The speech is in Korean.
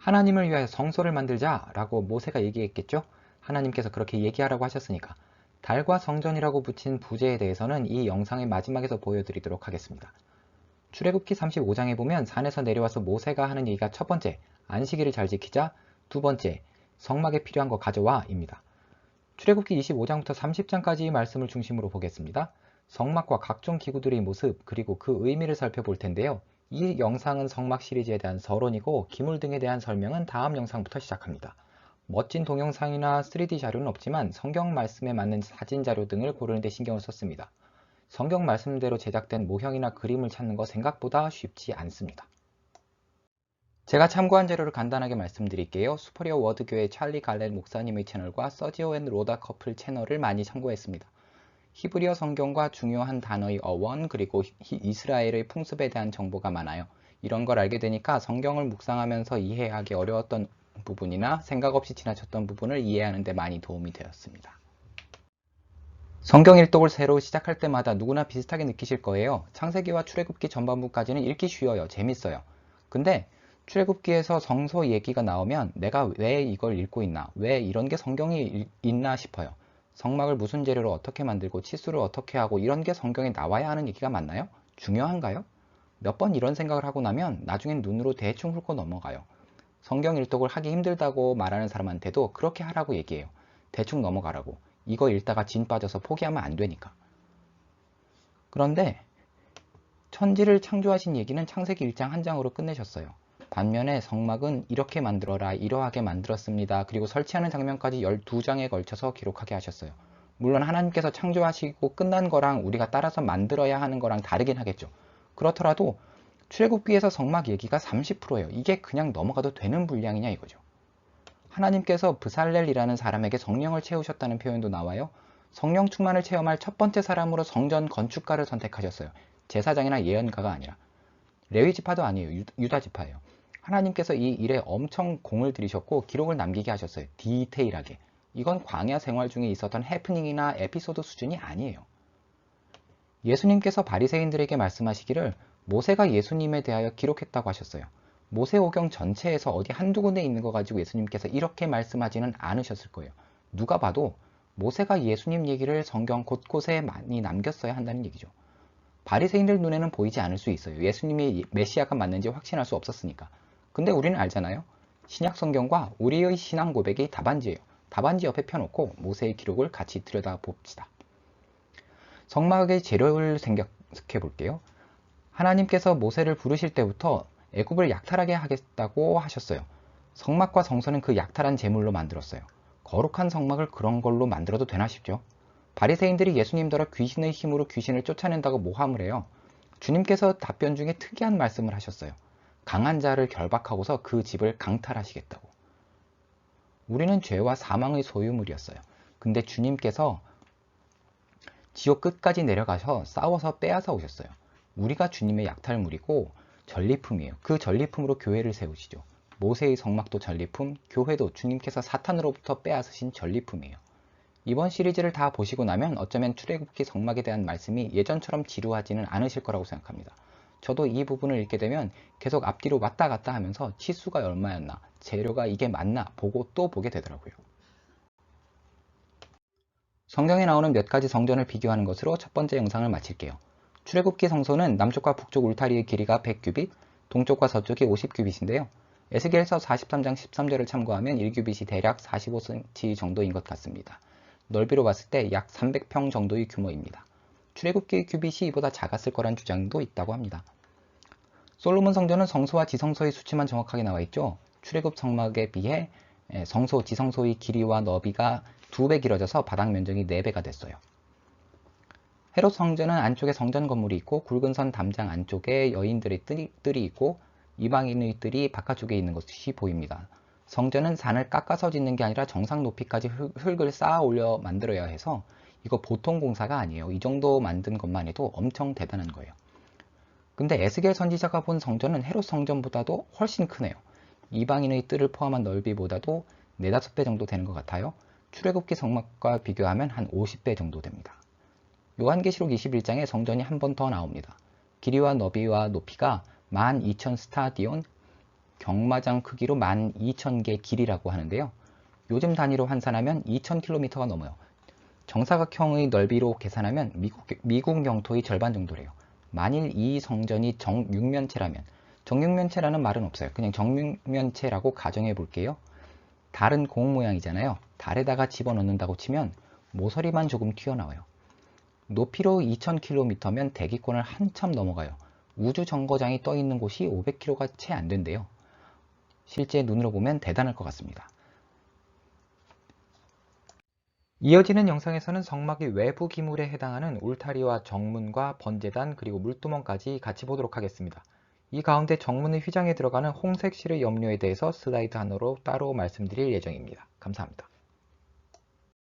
하나님을 위하여 성소를 만들자 라고 모세가 얘기했겠죠? 하나님께서 그렇게 얘기하라고 하셨으니까 달과 성전이라고 붙인 부제에 대해서는 이 영상의 마지막에서 보여드리도록 하겠습니다. 출애굽기 35장에 보면 산에서 내려와서 모세가 하는 얘기가 첫 번째, 안식일을 잘 지키자, 두 번째, 성막에 필요한 거 가져와 입니다. 출애굽기 25장부터 30장까지의 말씀을 중심으로 보겠습니다. 성막과 각종 기구들의 모습 그리고 그 의미를 살펴볼 텐데요. 이 영상은 성막 시리즈에 대한 서론이고 기물 등에 대한 설명은 다음 영상부터 시작합니다. 멋진 동영상이나 3D 자료는 없지만 성경 말씀에 맞는 사진 자료 등을 고르는 데 신경을 썼습니다. 성경 말씀대로 제작된 모형이나 그림을 찾는 거 생각보다 쉽지 않습니다. 제가 참고한 자료를 간단하게 말씀드릴게요. 수퍼리어 워드교회 찰리 갈렛 목사님의 채널과 서지오 앤 로다 커플 채널을 많이 참고했습니다. 히브리어 성경과 중요한 단어의 어원 그리고 이스라엘의 풍습에 대한 정보가 많아요. 이런 걸 알게 되니까 성경을 묵상하면서 이해하기 어려웠던 부분이나 생각 없이 지나쳤던 부분을 이해하는 데 많이 도움이 되었습니다. 성경 일독을 새로 시작할 때마다 누구나 비슷하게 느끼실 거예요. 창세기와 출애굽기 전반부까지는 읽기 쉬워요. 재밌어요. 근데 출애굽기에서 성소 얘기가 나오면 내가 왜 이걸 읽고 있나? 왜 이런 게 성경이 있나 싶어요. 성막을 무슨 재료로 어떻게 만들고 치수를 어떻게 하고 이런 게 성경에 나와야 하는 얘기가 맞나요? 중요한가요? 몇 번 이런 생각을 하고 나면 나중엔 눈으로 대충 훑고 넘어가요. 성경 일독을 하기 힘들다고 말하는 사람한테도 그렇게 하라고 얘기해요. 대충 넘어가라고. 이거 읽다가 진 빠져서 포기하면 안 되니까. 그런데 천지를 창조하신 얘기는 창세기 1장 한 장으로 끝내셨어요. 반면에 성막은 이렇게 만들어라 이러하게 만들었습니다. 그리고 설치하는 장면까지 12장에 걸쳐서 기록하게 하셨어요. 물론 하나님께서 창조하시고 끝난 거랑 우리가 따라서 만들어야 하는 거랑 다르긴 하겠죠. 그렇더라도 출애굽기에서 성막 얘기가 30%예요. 이게 그냥 넘어가도 되는 분량이냐 이거죠. 하나님께서 브살렐이라는 사람에게 성령을 채우셨다는 표현도 나와요. 성령 충만을 체험할 첫 번째 사람으로 성전 건축가를 선택하셨어요. 제사장이나 예언가가 아니라. 레위 지파도 아니에요. 유다 지파예요. 하나님께서 이 일에 엄청 공을 들이셨고 기록을 남기게 하셨어요. 디테일하게. 이건 광야 생활 중에 있었던 해프닝이나 에피소드 수준이 아니에요. 예수님께서 바리새인들에게 말씀하시기를 모세가 예수님에 대하여 기록했다고 하셨어요. 모세오경 전체에서 어디 한두 군데 있는 거 가지고 예수님께서 이렇게 말씀하지는 않으셨을 거예요. 누가 봐도 모세가 예수님 얘기를 성경 곳곳에 많이 남겼어야 한다는 얘기죠. 바리새인들 눈에는 보이지 않을 수 있어요. 예수님이 메시아가 맞는지 확신할 수 없었으니까. 근데 우리는 알잖아요. 신약 성경과 우리의 신앙 고백이 답안지예요. 답안지 옆에 펴놓고 모세의 기록을 같이 들여다 봅시다. 성막의 재료를 생각해 볼게요. 하나님께서 모세를 부르실 때부터 애굽을 약탈하게 하겠다고 하셨어요. 성막과 성소는 그 약탈한 제물로 만들었어요. 거룩한 성막을 그런 걸로 만들어도 되나 싶죠. 바리새인들이 예수님더러 귀신의 힘으로 귀신을 쫓아낸다고 모함을 해요. 주님께서 답변 중에 특이한 말씀을 하셨어요. 강한 자를 결박하고서 그 집을 강탈하시겠다고. 우리는 죄와 사망의 소유물이었어요. 근데 주님께서 지옥 끝까지 내려가서 싸워서 빼앗아 오셨어요. 우리가 주님의 약탈물이고 전리품이에요. 그 전리품으로 교회를 세우시죠. 모세의 성막도 전리품, 교회도 주님께서 사탄으로부터 빼앗으신 전리품이에요. 이번 시리즈를 다 보시고 나면 어쩌면 출애굽기 성막에 대한 말씀이 예전처럼 지루하지는 않으실 거라고 생각합니다. 저도 이 부분을 읽게 되면 계속 앞뒤로 왔다 갔다 하면서 치수가 얼마였나, 재료가 이게 맞나 보고 또 보게 되더라고요. 성경에 나오는 몇 가지 성전을 비교하는 것으로 첫 번째 영상을 마칠게요. 출애굽기 성소는 남쪽과 북쪽 울타리의 길이가 100규빗, 동쪽과 서쪽이 50규빗인데요. 에스겔서 43장 13절을 참고하면 1규빗이 대략 45cm 정도인 것 같습니다. 넓이로 봤을 때 약 300평 정도의 규모입니다. 출애굽기 규빗이 이보다 작았을 거란 주장도 있다고 합니다. 솔로몬 성전은 성소와 지성소의 수치만 정확하게 나와 있죠. 출애굽 성막에 비해 성소, 지성소의 길이와 너비가 2배 길어져서 바닥 면적이 4배가 됐어요. 헤롯 성전은 안쪽에 성전 건물이 있고 굵은 선 담장 안쪽에 여인들의 뜰이 있고 이방인의 뜰이 바깥쪽에 있는 것이 보입니다. 성전은 산을 깎아서 짓는 게 아니라 정상 높이까지 흙을 쌓아 올려 만들어야 해서 이거 보통 공사가 아니에요. 이 정도 만든 것만 해도 엄청 대단한 거예요. 근데 에스겔 선지자가 본 성전은 헤롯 성전보다도 훨씬 크네요. 이방인의 뜰을 포함한 넓이보다도 4, 5배 정도 되는 것 같아요. 출애굽기 성막과 비교하면 한 50배 정도 됩니다. 요한계시록 21장에 성전이 한 번 더 나옵니다. 길이와 너비와 높이가 12,000 스타디온 경마장 크기로 12,000개 길이라고 하는데요. 요즘 단위로 환산하면 2,000km가 넘어요. 정사각형의 넓이로 계산하면 미국, 미국 영토의 절반 정도래요. 만일 이 성전이 정육면체라면 정육면체라는 말은 없어요. 그냥 정육면체라고 가정해 볼게요. 달은 공 모양이잖아요. 달에다가 집어넣는다고 치면 모서리만 조금 튀어나와요. 높이로 2000km면 대기권을 한참 넘어가요. 우주 정거장이 떠 있는 곳이 500km가 채 안 된대요. 실제 눈으로 보면 대단할 것 같습니다. 이어지는 영상에서는 성막의 외부 기물에 해당하는 울타리와 정문과 번제단 그리고 물두멍까지 같이 보도록 하겠습니다. 이 가운데 정문의 휘장에 들어가는 홍색 실의 염료에 대해서 슬라이드 하나로 따로 말씀드릴 예정입니다. 감사합니다.